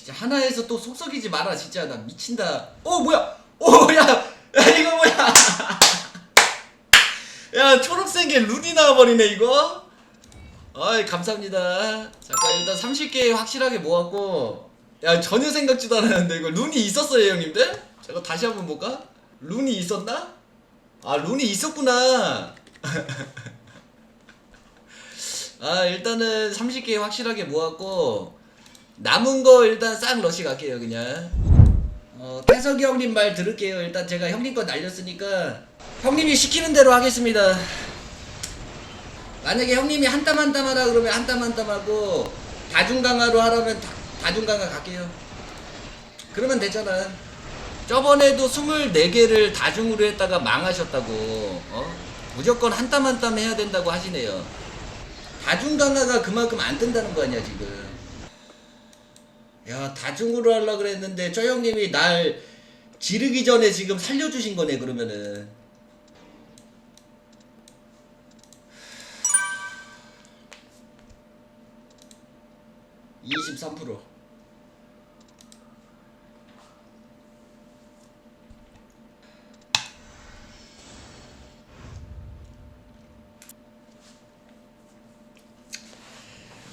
진짜 하나에서 또 속썩이지 마라 진짜. 나 미친다. 어 뭐야? 어야 야, 이거 뭐야? 야 초록색에 룬이 나와버리네 이거. 아이 감사합니다. 잠깐 일단 30개 확실하게 모았고. 야 전혀 생각지도 않았는데 이거 룬이 있었어요 형님들? 제가 다시 한번 볼까? 룬이 있었나? 아 룬이 있었구나. 아 일단은 30개 확실하게 모았고 남은 거 일단 싹 러시 갈게요 그냥. 어 태석이 형님 말 들을게요. 일단 제가 형님 거 날렸으니까 형님이 시키는 대로 하겠습니다. 만약에 형님이 한 땀 한 땀 하라 그러면 한 땀 한 땀 하고 다중강화로 하라면 다, 다중강화 갈게요. 그러면 되잖아. 저번에도 24개를 다중으로 했다가 망하셨다고 어? 무조건 한 땀 한 땀 해야 된다고 하시네요. 다중강화가 그만큼 안 뜬다는 거 아니야 지금 야 다중으로 하려 그랬는데 저 형님이 날 지르기 전에 지금 살려주신 거네 그러면은. 23%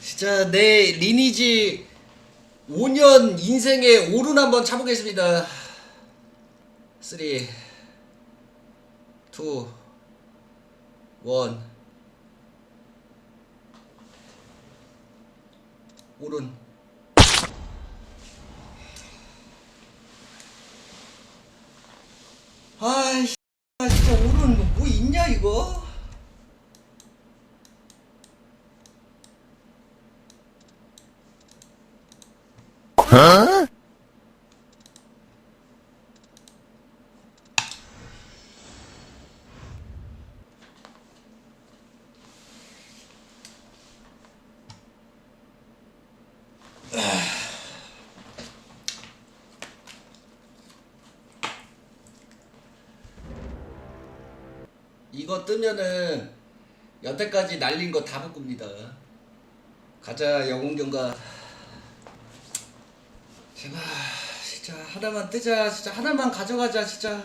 진짜 내 리니지 5년 인생의 오른 한번 차보겠습니다. 3 2 1 오른 아이씨 아, 진짜 오른 뭐 있냐 이거? 이거 뜨면은 여태까지 날린 거 다 바꿉니다. 가자 영웅경가. 제발 진짜 하나만 뜨자. 진짜 하나만 가져가자 진짜.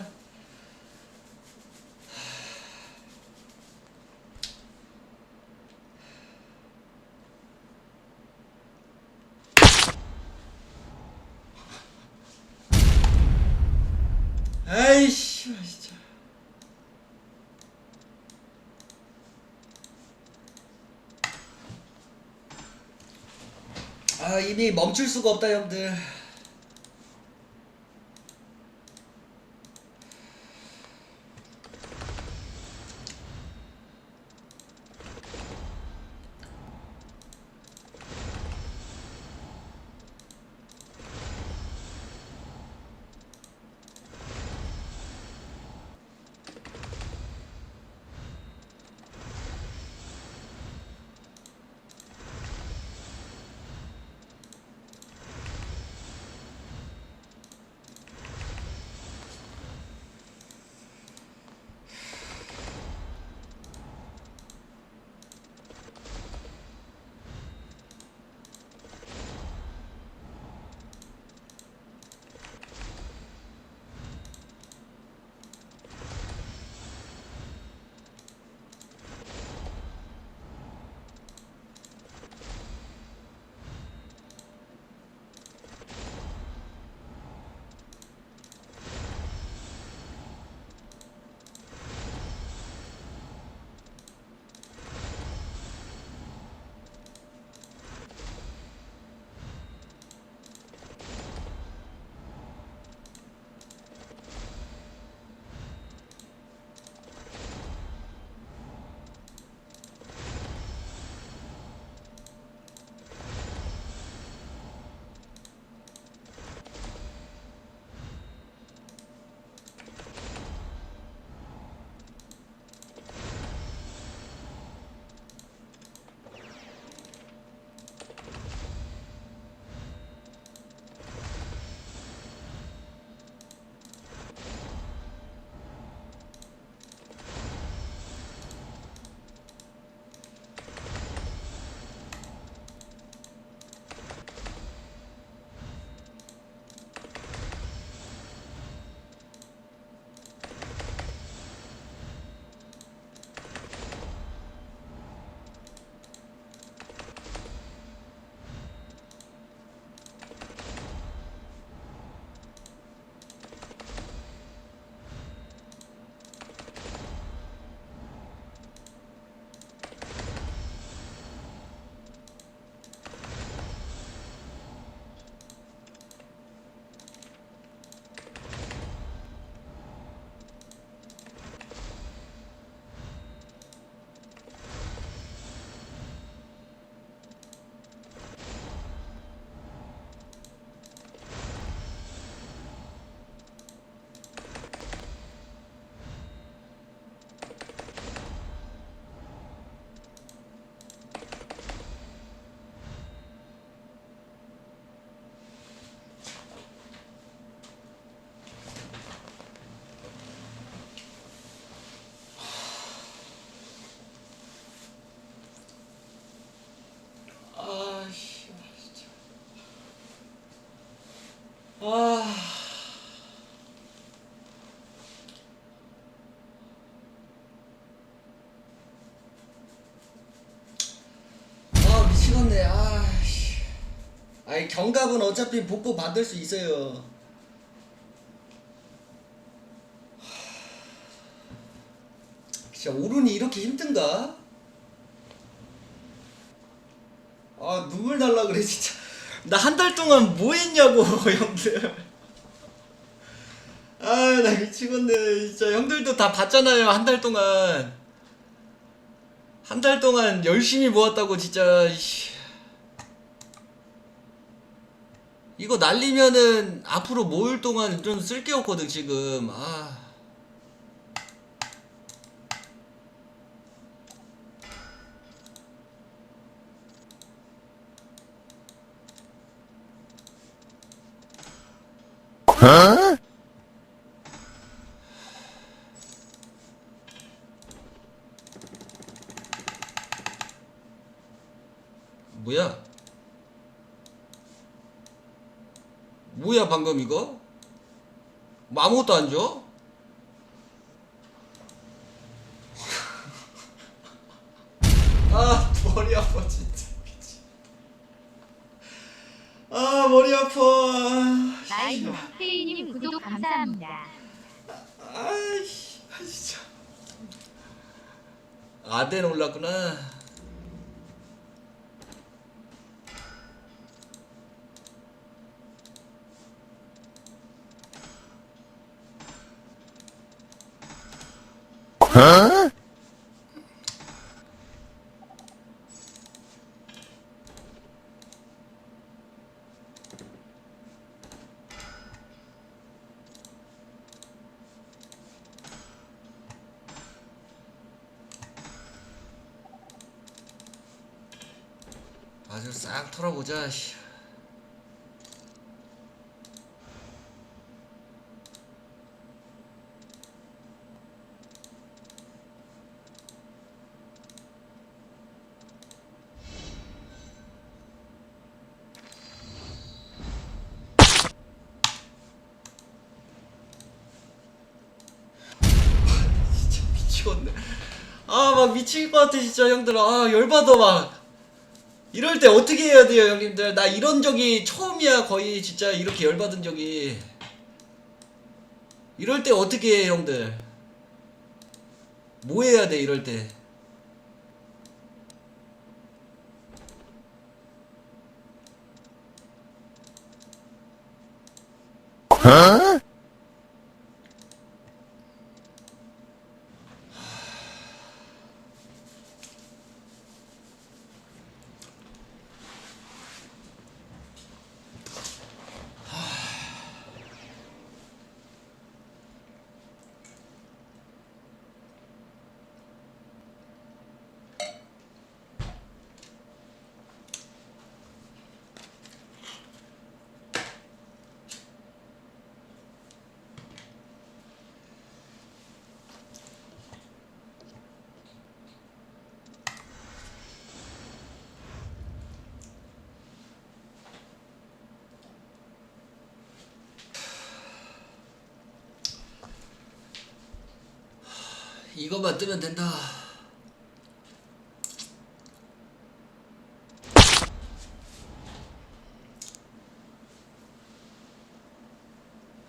아이씨 진짜. 아 이미 멈출 수가 없다 형들 아. 아, 미치겠네. 아, 씨. 아이, 경갑은 어차피 복구 받을 수 있어요. 진짜 오른이 이렇게 힘든가? 아, 눈물 날라 그래, 진짜. 나 한 달 동안 뭐 했냐고 형들. 아나 미치겠네 진짜 형들도 다 봤잖아요 한 달 동안. 한 달 동안 열심히 모았다고 진짜. 이거 날리면은 앞으로 모일 동안 좀 쓸 게 없거든 지금 아 뭐야 뭐야 방금 이거? 뭐 아무것도 안 줘? 아 머리 아파 진짜 미치. 아 머리 아파 나이노 페이님 구독 감사합니다. 아이씨 아 진짜 아덴 올랐구나 아주 싹 털어보자 씨. 진짜 미치겠네. 아 막 미칠 것 같아 진짜 형들. 아 열받아 막. 이럴 때 어떻게 해야 돼요 형님들? 나 이런 적이 처음이야 거의 진짜 이렇게 열받은 적이. 이럴 때 어떻게 해 형들? 뭐 해야 돼 이럴 때? 이것만 뜨면 된다.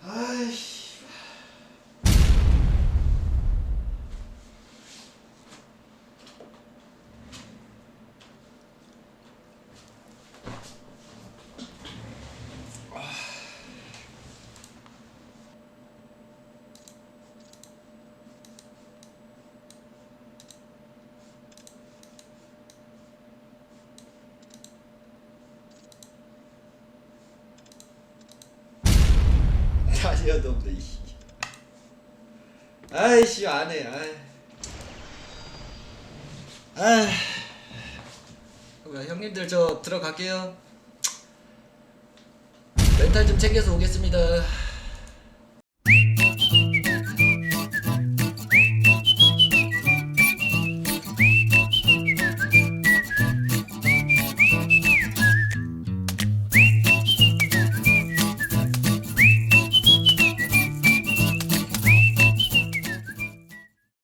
아이씨. 다시어도 없네. 이씨. 아이씨 안해. 아이. 아. 그러면 형님들 저 들어갈게요. 멘탈 좀 챙겨서 오겠습니다.